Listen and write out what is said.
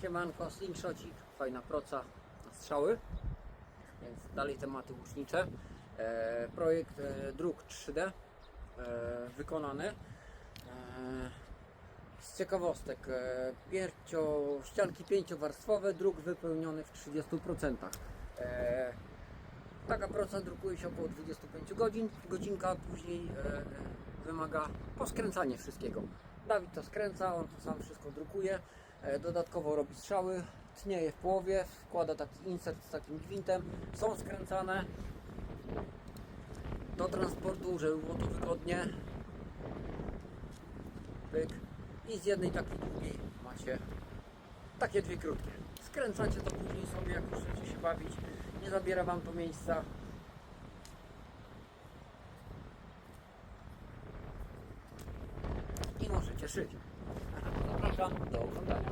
Siemanko, slingshotik, fajna proca, strzały, więc dalej tematy łucznicze. E, projekt e, druk 3D e, wykonany. E, z ciekawostek, e, ścianki pięciowarstwowe, druk wypełniony w 30%. E, taka proca drukuje się około 25 godzin, godzinka później e, wymaga poskręcania wszystkiego. Dawid to skręca, on to sam wszystko drukuje, dodatkowo robi strzały, tnie je w połowie, wkłada taki insert z takim gwintem, są skręcane do transportu, żeby było to wygodnie. Pyk. I z jednej takiej drugiej macie takie dwie krótkie. Skręcacie to później sobie, jak już chcecie się bawić. Nie zabiera Wam to miejsca. I możecie szyć. Đổ các!